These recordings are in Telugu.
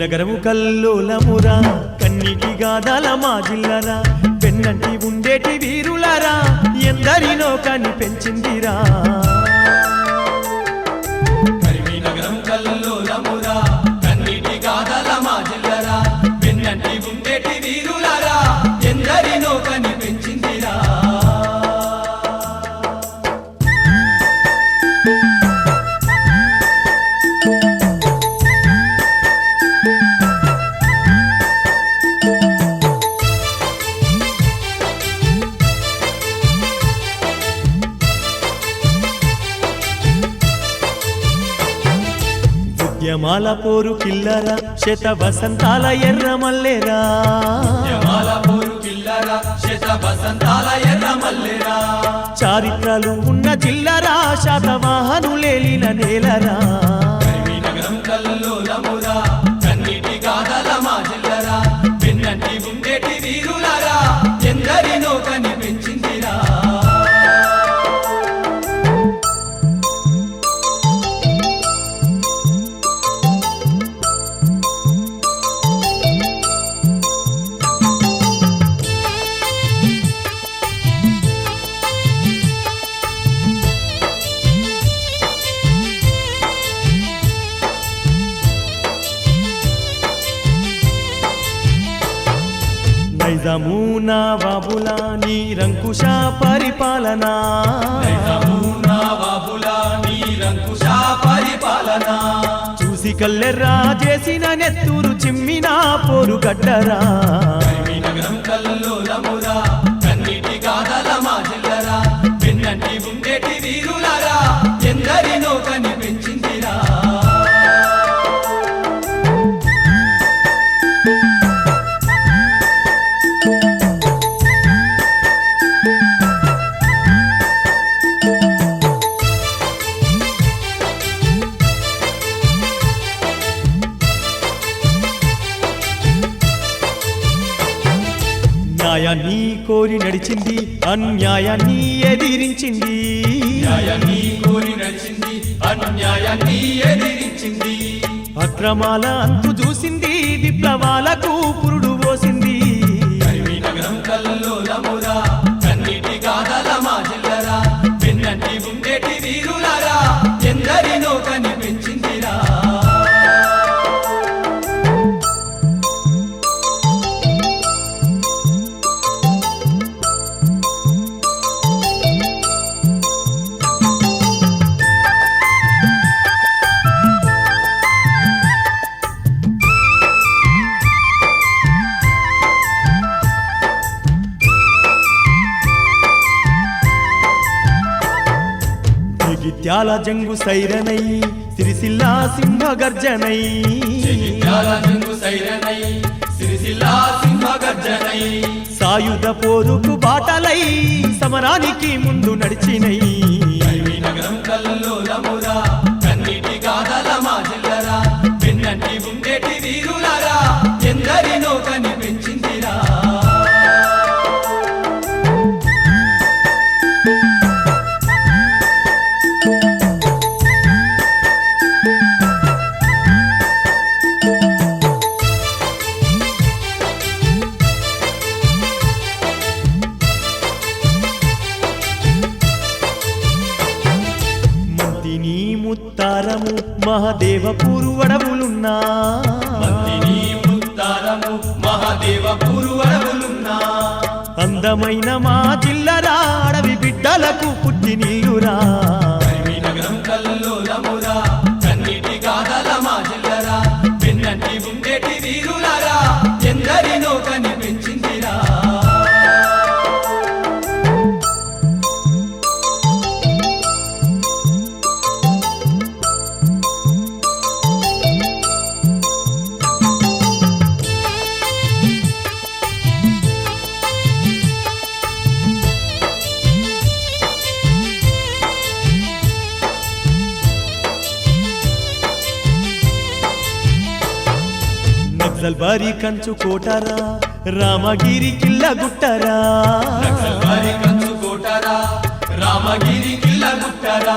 నగరము కల్లోలమురా కన్నిటి గాదాల మా జిల్లరా పెన్నంటి ఉండేటి వీరులరా ఎందరినో కని యమాల పోరు కిల్లరా శత వసంతాల ఎర్ర మల్లెరా. యమాల పోరు కిల్లరా శత వసంతాల ఎర్ర మల్లెరా చారిత్రలు ఉన్న జిల్లరా శాతవాహనులేలిన నేలరా. కరిమీనగరం కల్లోలమురా కన్నీటి గాథల మా జిల్లరా వెన్నంటి ఉండే నైజాము నా బాబులా నీ రంకుశ పరిపాలన? నైజామునా బాబులా నీ రంకుశ పరిపాలన? చూసి కల్లెర్రా చేసిన నెత్తూరు చిమ్మిన పోరు గడ్డరా? కరిమీనగరం కల్లోలమురా కన్నీటి గాథల మా జిల్లరా వెన్నంటి ఉండేటి వీరులారా ఎందరినో కని కోరి నడిచింది అన్యాయాన్ని ఎదిరించింది. న్యాయాన్ని కోరి నడిచింది అన్యాయాన్ని ఎదిరించింది అక్రమాల అంతు చూసింది విప్లవాలకు జగిత్యాల జంగు సైరనై సిరిసిల్ల సింహ గర్జనై జంగు సైరనై సిరిసిల్లా సింహ గర్జనై. సాయుధ పోరుకు బాటలై సమరానికి ముందు నడిచినై. మందిని ముత్తారము మహాదేవ అందమైన మా జిల్లరా అడవి బిడ్డలకు వెన్నంటి ఉండేటి వీరులారా ఎందరినో కని నక్సల్ బారి కంచు కోటారా రామగిరి కిల్ల గుట్టారా. నక్సల్ బారి కంచు కోటారా రామగిరి కిల్ల గుట్టరా.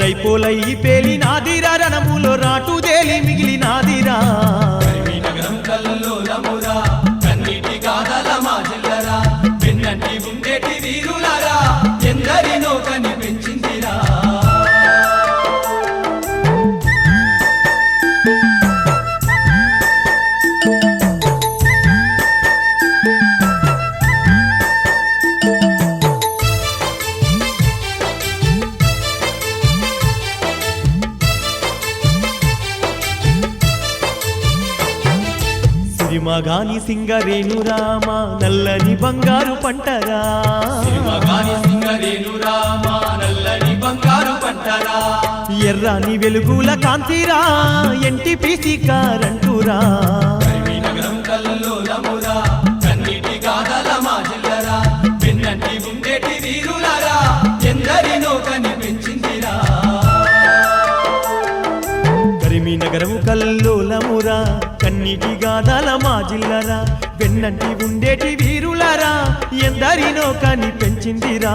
రైపోలై పేలి నాదిరా రణములో రాటు దేలి మిగిలి నాదిరా. నగరం కల్లలో నమురా కన్నిటి కాదల మా జిల్లరా పెన్నంటి ఉండేటి సిరిమగాని సింగరేణురామ నల్లని బంగారు పంటరా? మగాని సింగరేను రామా నల్లని బంగారు పంటరా? ఎర్రాని వెలుగుల కాంతిరా ఎన్టీపీసీ కారంటురా? కల్లోలమురా కన్నీటి గాదాల మా జిల్లరా వెన్నంటి ఉండేటి వీరులరా ఎందరినో కని పెంచిందిరా